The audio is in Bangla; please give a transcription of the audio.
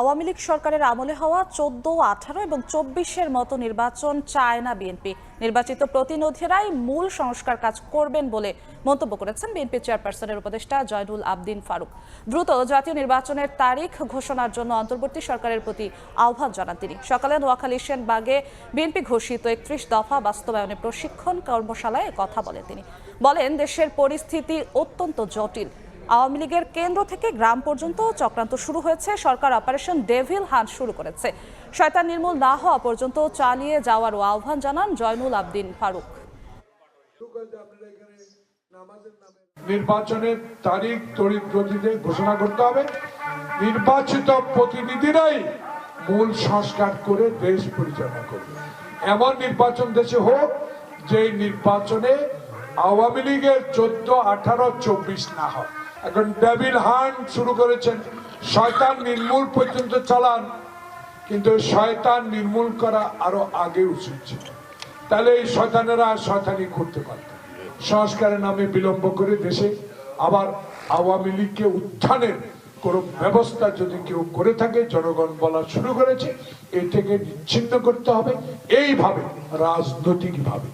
আওয়ামী লীগ সরকারের আমলে হওয়া চোদ্দ আঠারো এবং চব্বিশের মতো নির্বাচন চায় না বিএনপি। নির্বাচিত প্রতিনিধিরাই মূল সংস্কার কাজ করবেন বলে মন্তব্য করেছেন বিএনপি চেয়ারপারসনের উপদেষ্টা জয়নুল আবদিন ফারুক। দ্রুত জাতীয় নির্বাচনের তারিখ ঘোষণার জন্য অন্তর্বর্তী সরকারের প্রতি আহ্বান জানান তিনি। সকালে নোয়াখালী সেনবাগে বিএনপি ঘোষিত একত্রিশ দফা বাস্তবায়নে প্রশিক্ষণ কর্মশালায় কথা বলেন তিনি। বলেন, দেশের পরিস্থিতি অত্যন্ত জটিল। আওয়ামী লীগের কেন্দ্র থেকে গ্রাম পর্যন্ত চক্রান্ত শুরু হয়েছে। সরকার অপারেশন ডেভিল হান্ট শুরু করেছে। শয়তান নির্মূল না হওয়া পর্যন্ত চালিয়ে যাওয়ারও আহ্বান জানান জয়নুল আবদিন ফারুক। নির্বাচনের তারিখ তড়িৎ গতিতে ঘোষণা করতে হবে। নির্বাচিত প্রতিনিধিরাই মূল সংস্কার করে দেশ পরিচালনা করবে। এমন নির্বাচন দেশে হোক যে নির্বাচনে আওয়ামী লীগের চোদ্দ, আঠারো, চব্বিশ না হয়। এখন ডেভিল হান শুরু করেছেন, শয়তান নির্মূল পর্যন্ত চালান, কিন্তু শয়তান নির্মূল করা আরও আগে উচিত ছিল। তাহলে এই শয়তানেরা শয়তানি করতে পারত সংস্কারের নামে বিলম্ব করে দেশে আবার আওয়ামী লীগকে উত্থানের কোন ব্যবস্থা যদি কেউ করে থাকে, জনগণ বলা শুরু করেছে এটাকে নিচ্ছিন্ন করতে হবে। এইভাবে রাজনৈতিক ভাবে